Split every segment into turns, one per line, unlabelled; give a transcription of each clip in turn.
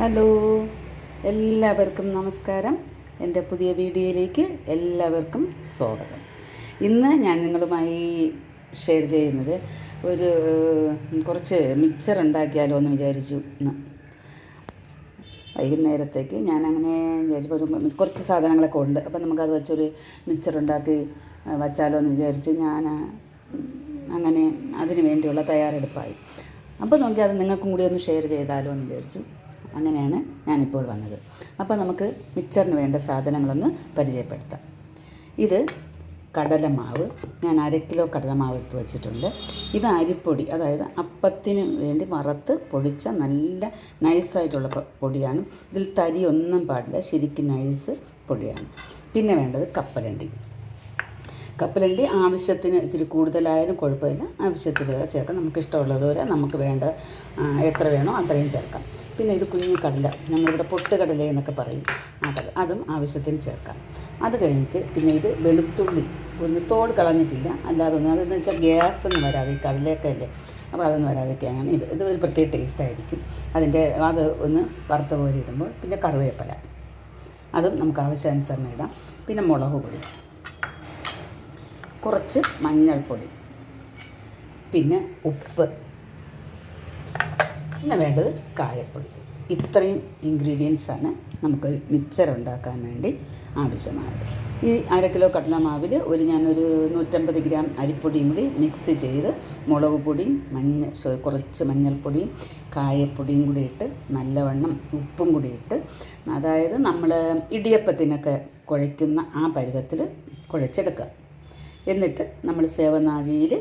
Hello. എല്ലാവർക്കും നമസ്കാരം. എന്റെ പുതിയ വീഡിയോയിലേക്ക് എല്ലാവർക്കും സ്വാഗതം. ഇന്ന് ഞാൻ നിങ്ങളുമായി ഷെയർ ചെയ്യുന്നത് ഒരു കുറച്ച് മിക്സർ ഉണ്ടാക്കിയാലോ എന്ന് വിചാരിച്ചു. ഇന്ന് വൈകുന്നേരത്തേക്ക് ഞാൻ അങ്ങനെ വിചാരിച്ചപ്പോൾ കുറച്ച് സാധനങ്ങളൊക്കെ ഉണ്ട്. അപ്പം നമുക്കത് വെച്ചൊരു മിക്സർ ഉണ്ടാക്കി വച്ചാലോ എന്ന് വിചാരിച്ച് ഞാൻ അങ്ങനെ അതിന് വേണ്ടിയുള്ള തയ്യാറെടുപ്പായി. അപ്പോൾ നോക്കി അത് നിങ്ങൾക്കും കൂടി ഒന്ന് ഷെയർ ചെയ്താലോ എന്ന് വിചാരിച്ചു. അങ്ങനെയാണ് ഞാനിപ്പോൾ വന്നത്. അപ്പോൾ നമുക്ക് മിക്സറിന് വേണ്ട സാധനങ്ങളൊന്ന് പരിചയപ്പെടുത്താം. ഇത് കടലമാവ്. ഞാൻ അര കിലോ കടലമാവ് എടുത്ത് വെച്ചിട്ടുണ്ട്. ഇത് അരിപ്പൊടി അതായത് അപ്പത്തിന് വേണ്ടി വറുത്ത് പൊടിച്ച നല്ല നൈസായിട്ടുള്ള പൊടിയാണ്. ഇതിൽ തരി ഒന്നും പാടില്ല ശരിക്കും നൈസ് പൊടിയാണ്. പിന്നെ വേണ്ടത് കപ്പലണ്ടി. കപ്പലണ്ടി ആവശ്യത്തിന് ഇച്ചിരി കൂടുതലായാലും കുഴപ്പമില്ല. ആവശ്യത്തിന് ചേർക്കാം. നമുക്ക് ഇഷ്ടമുള്ളത് നമുക്ക് വേണ്ട എത്ര വേണോ അത്രയും ചേർക്കാം. പിന്നെ ഇത് കുഞ്ഞു കടല നമ്മളിവിടെ പൊട്ട് കടല എന്നൊക്കെ പറയും. ആ കടല അതും ആവശ്യത്തിന് ചേർക്കാം. അത് കഴിഞ്ഞിട്ട് പിന്നെ ഇത് വെളുത്തുള്ളി ഒന്ന് തോട് കളഞ്ഞിട്ടില്ല. അല്ലാതെ ഒന്ന് അതെന്ന് വെച്ചാൽ ഗ്യാസ് ഒന്നും വരാതെ ഈ കടലയൊക്കെ അല്ലേ അപ്പോൾ അതൊന്നും വരാതെയൊക്കെയാണ് ഇത് ഇത് ഒരു പ്രത്യേക ടേസ്റ്റ് ആയിരിക്കും. അതിന്റെ അത് ഒന്ന് വറുത്ത പോലെ ഇടുമ്പോൾ പിന്നെ കറിവേപ്പില. അതും നമുക്ക് ആവശ്യാനുസരണം ഇടാം. പിന്നെ മുളക് പൊടി. കുറച്ച് മഞ്ഞൾപ്പൊടി. പിന്നെ ഉപ്പ്. പിന്നെ വേണ്ടത് കായപ്പൊടി. ഇത്രയും ഇൻഗ്രീഡിയൻസാണ് നമുക്ക് മിക്സർ ഉണ്ടാക്കാൻ വേണ്ടി ആവശ്യമായത്. ഈ അര കിലോ കടലമാവിൽ ഒരു ഞാനൊരു നൂറ്റമ്പത് ഗ്രാം അരിപ്പൊടിയും കൂടി മിക്സ് ചെയ്ത് മുളക് പൊടിയും മഞ്ഞ കുറച്ച് മഞ്ഞൾപ്പൊടിയും കായപ്പൊടിയും കൂടി ഇട്ട് നല്ലവണ്ണം ഉപ്പും കൂടി ഇട്ട് അതായത് നമ്മൾ ഇടിയപ്പത്തിനൊക്കെ കുഴയ്ക്കുന്ന ആ പരുവത്തിൽ കുഴച്ചെടുക്കുക. എന്നിട്ട് നമ്മൾ സേവനാഴിയിൽ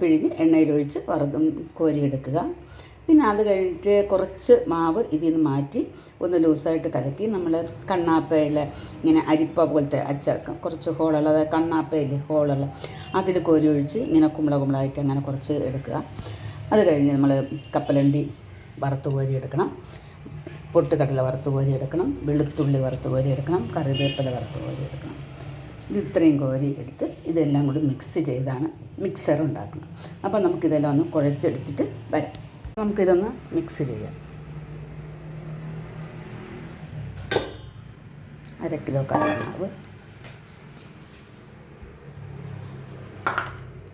പിഴിഞ്ഞ് എണ്ണയിലൊഴിച്ച് വറുതും കോരിയെടുക്കുക. പിന്നെ അത് കഴിഞ്ഞിട്ട് കുറച്ച് മാവ് ഇതിൽ നിന്ന് മാറ്റി ഒന്ന് ലൂസായിട്ട് കലക്കി നമ്മൾ കണ്ണാപ്പയിൽ ഇങ്ങനെ അരിപ്പ പോലത്തെ അച്ച കുറച്ച് ഹോളുള്ള അതായത് കണ്ണാപ്പയില്ലേ ഹോളുള്ള അതിൽ കോരി ഒഴിച്ച് ഇങ്ങനെ കുമ്പള കുമ്പളായിട്ട് അങ്ങനെ കുറച്ച് എടുക്കുക. അത് കഴിഞ്ഞ് നമ്മൾ കപ്പലണ്ടി വറുത്ത് കോരി എടുക്കണം പൊട്ടുകടല വറുത്ത് കോരി എടുക്കണം വെളുത്തുള്ളി വറുത്ത് കോരി എടുക്കണം കറിവേപ്പില വറുത്ത് കോരി എടുക്കണം ഇത് ഇത്രയും കോരി എടുത്ത് ഇതെല്ലാം കൂടി മിക്സ് ചെയ്താണ് മിക്സർ ഉണ്ടാക്കുന്നത്. അപ്പോൾ നമുക്കിതെല്ലാം ഒന്ന് കുഴച്ചെടുത്തിട്ട് വരാം. നമുക്കിതൊന്ന് മിക്സ് ചെയ്യാം. അര കിലോ കടലമാവ്.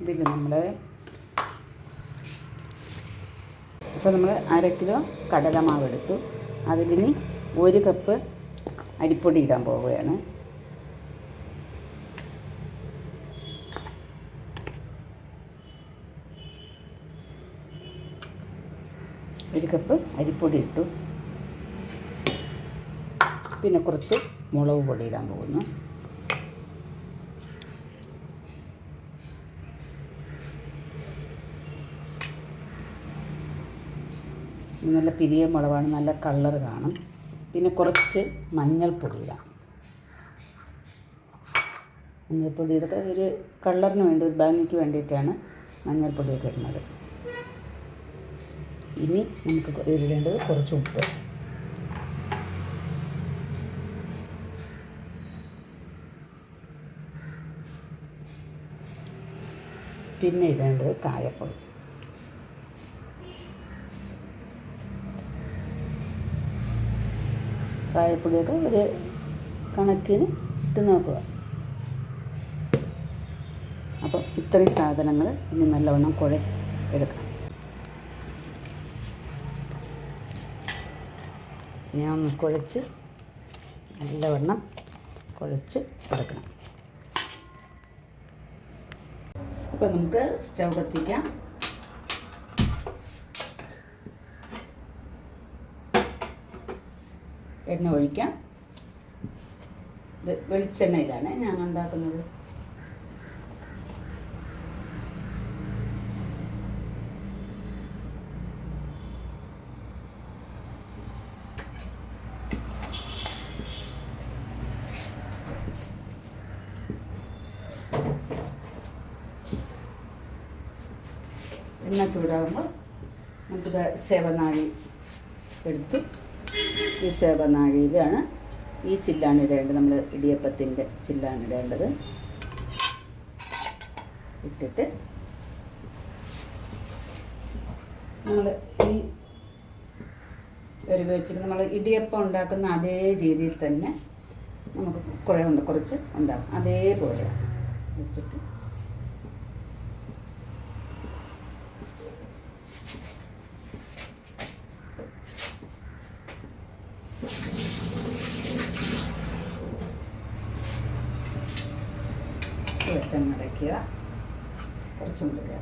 ഇതിൽ നമ്മൾ ഇപ്പോൾ നമ്മൾ അര കിലോ കടലമാവ് എടുത്തു. അതിലിനി ഒരു കപ്പ് അരിപ്പൊടി ഇടാൻ പോവുകയാണ് ഒരു അരിപ്പൊടി ഇട്ടു പിന്നെ കുറച്ച് മുളക് പൊടി ഇടാൻ പോകുന്നു നല്ല പിരിയ മുളകാണ് നല്ല കളർ കാണും. പിന്നെ കുറച്ച് മഞ്ഞൾപ്പൊടി ഇടാം. മഞ്ഞൾപ്പൊടി ഇതൊക്കെ ഒരു കളറിന് വേണ്ടി ഒരു ഭംഗിക്ക് വേണ്ടിയിട്ടാണ് മഞ്ഞൾപ്പൊടിയൊക്കെ ഇടുന്നത്. ഇനി നമുക്ക് ഇടേണ്ടത് കുറച്ച് ഉപ്പ്. പിന്നെ ഇടേണ്ടത് കായപ്പൊടി കായപ്പൊടിയൊക്കെ ഒരു കണക്കിന് ഇട്ട് നോക്കുക. അപ്പോൾ ഇത്രയും സാധനങ്ങൾ ഇനി നല്ലവണ്ണം കുഴച്ച് എടുക്കണം. ഞാൻ ഒന്ന് കുഴച്ച് നല്ലവണ്ണം കുഴച്ച് കൊടുക്കണം ഇപ്പം നമുക്ക് സ്റ്റൗ കത്തിക്കാം. എണ്ണ ഒഴിക്കാം. ഇത് വെളിച്ചെണ്ണ ഇതാണ് ഞാൻ ഉണ്ടാക്കുന്നത്. എണ്ണ ചൂടാകുമ്പോൾ നമുക്കിത് സേവനാഴി എടുത്തു. ഈ സേവനാഴിയിലാണ് ഈ ചില്ലാണ് ഇടേണ്ടത് നമ്മൾ ഇടിയപ്പത്തിന്റെ ചില്ലാണ് ഇടേണ്ടത് ഇട്ടിട്ട് നമ്മൾ ഈ ഒരു വെച്ചിട്ട് നമ്മൾ ഇടിയപ്പം ഉണ്ടാക്കുന്ന അതേ രീതിയിൽ തന്നെ നമുക്ക് കുറേ ഉണ്ട്. കുറച്ച് ഉണ്ടാകും അതേപോലെ വെച്ചിട്ട് കുറച്ചും കൂടെ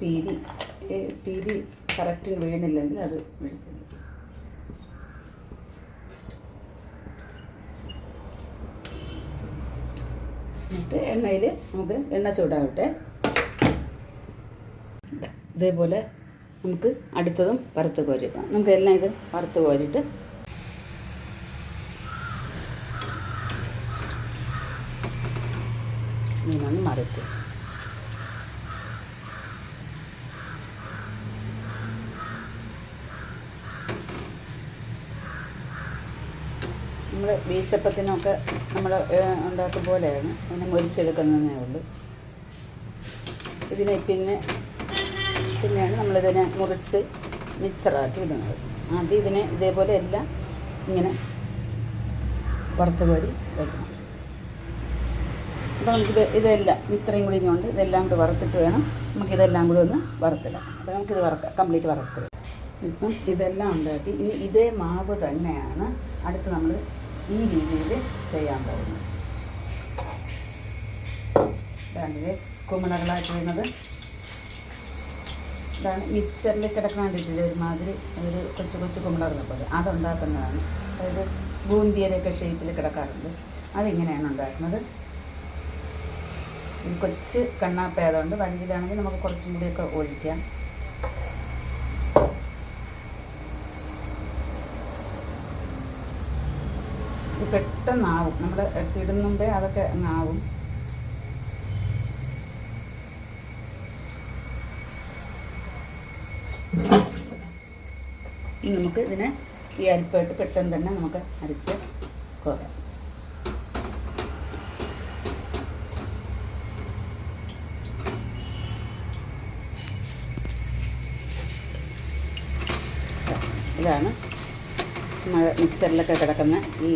പീരി പീരി കറക്റ്റ് വീണില്ലെങ്കിൽ അത് വീഴത്തില്ല എന്നിട്ട് എണ്ണയിൽ നമുക്ക് എണ്ണ ചൂടാവട്ടെ. ഇതേപോലെ നമുക്ക് അടുത്തതും വറുത്ത് കോരിക്കാം നമുക്ക് എല്ലാം ഇത് വറുത്ത് കോരിയിട്ട് ഇങ്ങനൊന്ന് മറിച്ച്. നമ്മൾ വീശപ്പത്തിനൊക്കെ നമ്മൾ ഉണ്ടാക്കും പോലെയാണ്. അതിനെ മൊരിച്ചെടുക്കുന്നതേ ഉള്ളൂ. ഇതിനെ പിന്നെ പിന്നെയാണ് നമ്മളിതിനെ മുറിച്ച് മിക്സറാക്കി ഇടുന്നത്. ആദ്യം ഇതിനെ ഇതേപോലെ എല്ലാം ഇങ്ങനെ വറുത്ത് കോരി വയ്ക്കണം അപ്പോൾ നമുക്കിത് ഇതെല്ലാം ഇത്രയും കൂടി ഇനിയുണ്ട്. ഇതെല്ലാം കൂടി വറുത്തിട്ട് വേണം നമുക്കിതെല്ലാം കൂടി ഒന്ന് വറുത്തിടാം അപ്പോൾ നമുക്കിത് വറക്കാം കംപ്ലീറ്റ് വറുത്തിടാം ഇപ്പം ഇതെല്ലാം ഉണ്ടാക്കി. ഇനി ഇതേ മാവ് തന്നെയാണ് അടുത്ത് നമ്മൾ ഈ രീതിയിൽ ചെയ്യാൻ പോകുന്നു. ഇതാണിത് കുമിളകളായിട്ട് വരുന്നത്. ഇതാണ് മിക്സറിൽ കിടക്കാൻ ഒരുമാതിരി ഒരു കൊച്ചു കൊച്ചു കുമ്പളകളെ പോലെ. അതുണ്ടാക്കുന്നതാണ്. അതായത് ബൂന്തിയുടെയൊക്കെ ഷേപ്പിൽ കിടക്കാറുണ്ട്. അതിങ്ങനെയാണ് ഉണ്ടാക്കുന്നത്. കൊച്ച് കണ്ണാപ്പയായതുകൊണ്ട് വണ്ടിയിലാണെങ്കിൽ നമുക്ക് കുറച്ചും കൂടിയൊക്കെ ഒഴിക്കാം. പെട്ടെന്നാവും. നമ്മൾ എടുത്തിടുന്നുമ്പേ അതൊക്കെ ഇനി നമുക്ക് ഇതിനെ ഈ അരിപ്പായിട്ട് പെട്ടെന്ന് തന്നെ നമുക്ക് അരിച്ച് കോരാം. ഇതാണ് മിക്സറിലൊക്കെ കിടക്കുന്ന ഈ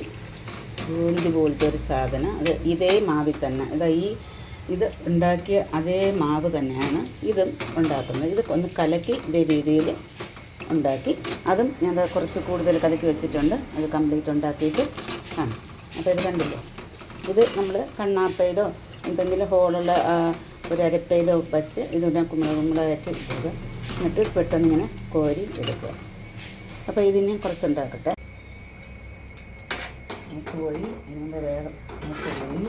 ബൂന്തി പോലത്തെ ഒരു സാധനം. അത് ഇതേ മാവിൽ തന്നെ. ഇതാ ഈ ഇത് ഉണ്ടാക്കിയ അതേ മാവ് തന്നെയാണ് ഇതും ഉണ്ടാക്കുന്നത്. ഇത് ഒന്ന് കലക്കി ഇതേ രീതിയിൽ ഉണ്ടാക്കി. അതും ഞാൻ കുറച്ച് കൂടുതൽ കലക്കി വെച്ചിട്ടുണ്ട്. അത് കംപ്ലീറ്റ് ഉണ്ടാക്കിയിട്ട് കാണാം അപ്പോൾ ഇത് കണ്ടില്ലേ? ഇത് നമ്മൾ കണ്ണാപ്പയിലോ എന്തെങ്കിലും ഹോളുള്ള ആ, ഒരു അരപ്പയിലോ വെച്ച് ഇതിനെ കുമ്പളകുമ്പളായിട്ട് ഇടുക. എന്നിട്ട് പെട്ടെന്ന് ഇങ്ങനെ കോരി എടുക്കുക. അപ്പോൾ ഇതിനെ കുറച്ചുണ്ടാക്കട്ടെ. പോയി. ഇതിന്റെ വേഗം പോയി.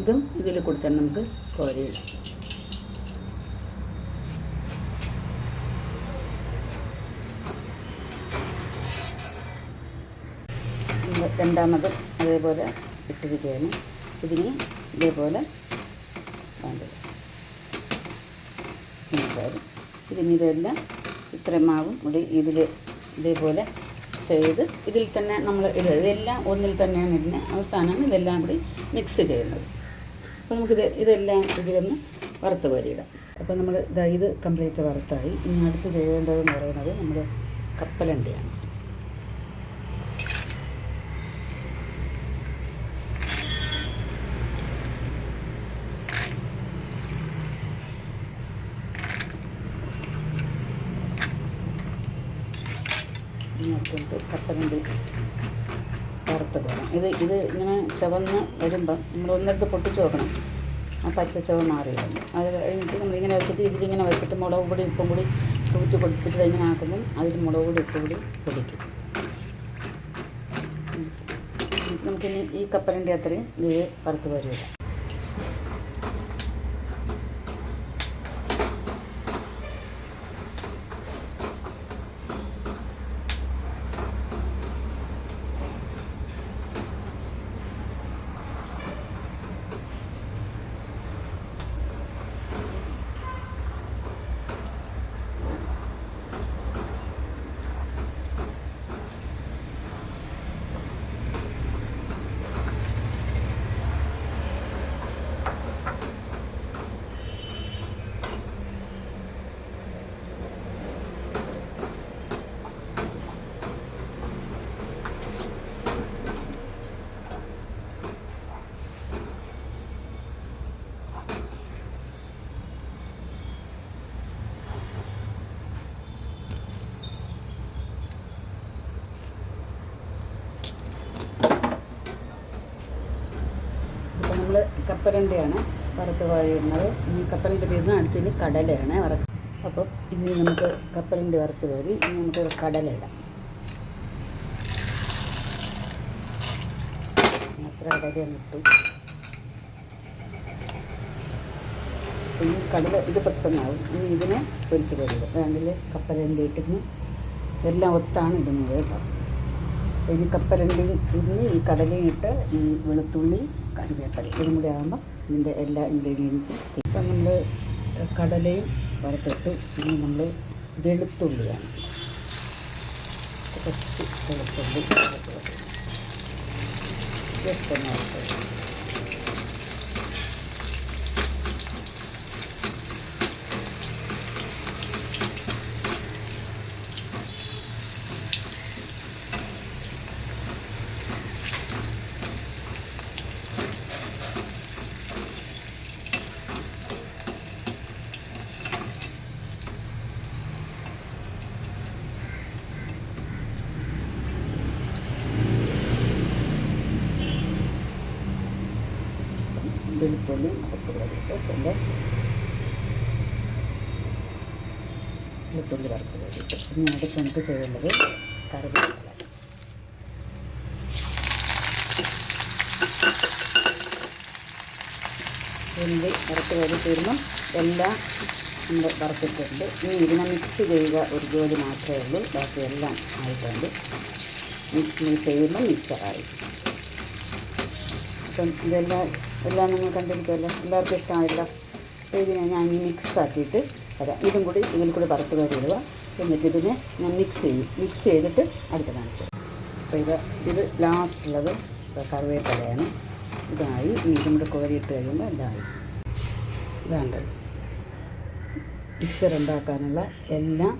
ഇതും ഇതിൽ കൂടി തന്നെ നമുക്ക് കോരിയിടാം രണ്ടാമത് അതേപോലെ ഇട്ടിരിക്കുകയാണ്. ഇതിന് ഇതേപോലെ വേണ്ടത്. ഇതിന് ഇതെല്ലാം ഇത്രയും മാവും കൂടി ഇതിൽ ഇതേപോലെ ചെയ്ത് ഇതിൽ തന്നെ നമ്മൾ ഇതെല്ലാം ഒന്നിൽ തന്നെയാണ് ഇതിന് അവസാനം ഇതെല്ലാം കൂടി മിക്സ് ചെയ്യുന്നത്. അപ്പോൾ നമുക്കിത് ഇതെല്ലാം ഇതിലൊന്ന് വറുത്ത് വരിയിടാം. അപ്പോൾ നമ്മൾ ഇത് കംപ്ലീറ്റ് വറുത്തായി. ഇനി അടുത്ത് ചെയ്യേണ്ടതെന്ന് പറയുന്നത് നമ്മൾ കപ്പലണ്ടിയാണ്. ഇത് വറുത്ത് പോകണം. ഇത് ഇത് ഇങ്ങനെ ചുവന്ന് വരുമ്പം നമ്മൾ ഒന്നെടുത്ത് പൊട്ടിച്ച് നോക്കണം ആ പച്ച ചുവ മാറിയിടും. അത് കഴിഞ്ഞിട്ട് നമ്മളിങ്ങനെ വെച്ചിട്ട് ഇതിലിങ്ങനെ വെച്ചിട്ട് മുളക് പൊടി ഉപ്പും കൂടി തൂറ്റി കൊടുത്തിട്ട് ഇങ്ങനെ ആക്കുമ്പം അതിൽ മുളക് പൊടി ഉപ്പും കൂടി പൊടിക്കും. നമുക്കിനി ഈ കപ്പലിന്റെ അത്രയും ഇത് വറുത്ത് വരുമില്ല കപ്പലണ്ടിയാണ് വറുത്ത് കോരിയിരുന്നത് ഇനി കപ്പലണ്ടി തീർന്ന് അടുത്തിന് കടലയാണ് വറുത്ത്. അപ്പോൾ ഇനി നമുക്ക് കപ്പലണ്ടി വറുത്ത് കോരി ഇനി നമുക്ക് കടല ഇടാം. അത്ര കടലയാണ് ഇട്ടു. ഇനി കടല ഇത് പെട്ടെന്നാവും. ഇനി ഇതിനെ പൊരിച്ച് കോരുക വേണ്ടിൽ കപ്പലണ്ടി ഇട്ടിരുന്ന്. എല്ലാം ഒത്താണ് ഇടുന്നത് കേട്ടോ. ഇനി കപ്പലണ്ടി ഇന്ന് ഈ കടലയും ഇട്ട് ഈ വെളുത്തുള്ളി കറിവേപ്പില ഇതും കൂടി ആകുമ്പോൾ ഇതിന്റെ എല്ലാ ഇൻഗ്രീഡിയൻസും ഇപ്പം നമ്മൾ കടലയും വറുത്തിട്ട് ഇനി നമ്മൾ വെളുത്തുള്ളിയാണ്. കുറച്ച് വെളുത്തുള്ളി ജസ്റ്റ് ഒന്ന് വറുത്ത് വെളുത്തുള്ളി വരയിട്ട് വെളുത്തുള്ളി വറുത്ത് കഴിഞ്ഞിട്ട് ഇനി അടുത്ത് നമുക്ക് ചെയ്യേണ്ടത് കറിവേപ്പില. വെന്തി വറുത്ത് വരി തീരുമ്പം എല്ലാം നമ്മൾ വറുത്തിട്ടുണ്ട്. ഇനി ഇതിനെ മിക്സ് ചെയ്യുക ഒരു ജോലി മാത്രമേ ഉള്ളൂ. ബാക്കി എല്ലാം ആയിട്ടുണ്ട്. മിക്സ് ചെയ്യുമ്പോൾ മിക്സറായി അപ്പം ഇതെല്ലാം എല്ലാം നിങ്ങൾ കണ്ടിരിക്കുമല്ലോ. എല്ലാവർക്കും ഇഷ്ടമായല്ലോ. അപ്പോൾ ഇതിനെ ഞാൻ ഇനി മിക്സ് ആക്കിയിട്ട് തരാം ഇതും കൂടി ഇതിൽ കൂടി വറുത്ത് വരിടുക എന്നിട്ട് ഇതിനെ ഞാൻ മിക്സ് ചെയ്യും. മിക്സ് ചെയ്തിട്ട് അടുത്ത് കാണിച്ചു അപ്പോൾ ഇത് ഇത് ലാസ്റ്റുള്ളത് കറിവേപ്പിലയാണ്. ഇതായി. ഇതും കൂടി കോരിയിട്ട് കഴിയുമ്പോൾ ഇതായി. ഇതാണ്ട് മിക്സർ ഉണ്ടാക്കാനുള്ള എല്ലാം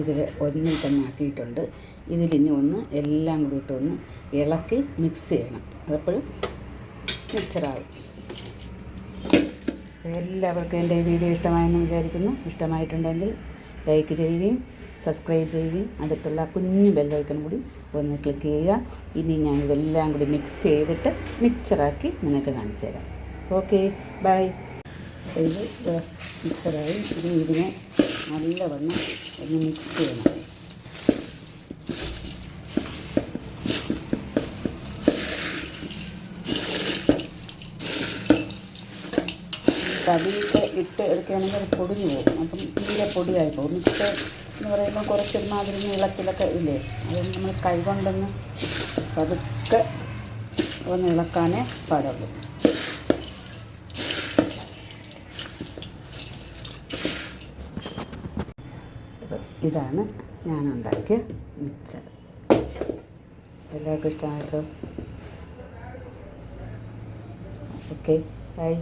ഇതിൽ ഒന്നിൽ തന്നെ ആക്കിയിട്ടുണ്ട്. ഇതിലിനി ഒന്ന് എല്ലാം കൂടിയിട്ട് ഒന്ന് ഇളക്കി മിക്സ് ചെയ്യണം. അതെപ്പോഴും മിക്സറാവും എല്ലാവർക്കും എന്റെ വീഡിയോ ഇഷ്ടമായെന്ന് വിചാരിക്കുന്നു. ഇഷ്ടമായിട്ടുണ്ടെങ്കിൽ ലൈക്ക് ചെയ്യുകയും സബ്സ്ക്രൈബ് ചെയ്യുകയും അടുത്തുള്ള കുഞ്ഞു ബെല്ലൈക്കൺ കൂടി ഒന്ന് ക്ലിക്ക് ചെയ്യുക. ഇനി ഞാൻ ഇതെല്ലാം കൂടി മിക്സ് ചെയ്തിട്ട് മിക്സറാക്കി നിങ്ങൾക്ക് കാണിച്ചു തരാം. Okay bye. ഇത് മിക്സറായി. ഇനി ഇതിനെ നല്ലവണ്ണം ഒന്ന് മിക്സ് ചെയ്യണം. തവിയിട്ട് ഇട്ട് എടുക്കുകയാണെങ്കിൽ അത് പൊടിഞ്ഞു പോകും. അപ്പം തീരെ പൊടിയായി പോകും. മിക്സ് എന്ന് പറയുമ്പോൾ കുറച്ച് മാതിരി നീളത്തിലൊക്കെ ഇല്ലേ? അത് നമ്മൾ കൈകൊണ്ടൊന്ന് പതുക്കെ ഒന്ന് ഇളക്കാനേ പാടുള്ളൂ. ഇതാണ് ഞാൻ ഉണ്ടാക്കിയ മിക്സർ. എല്ലാവർക്കും ഇഷ്ടമായിട്ടോ ഓക്കെ ബൈ.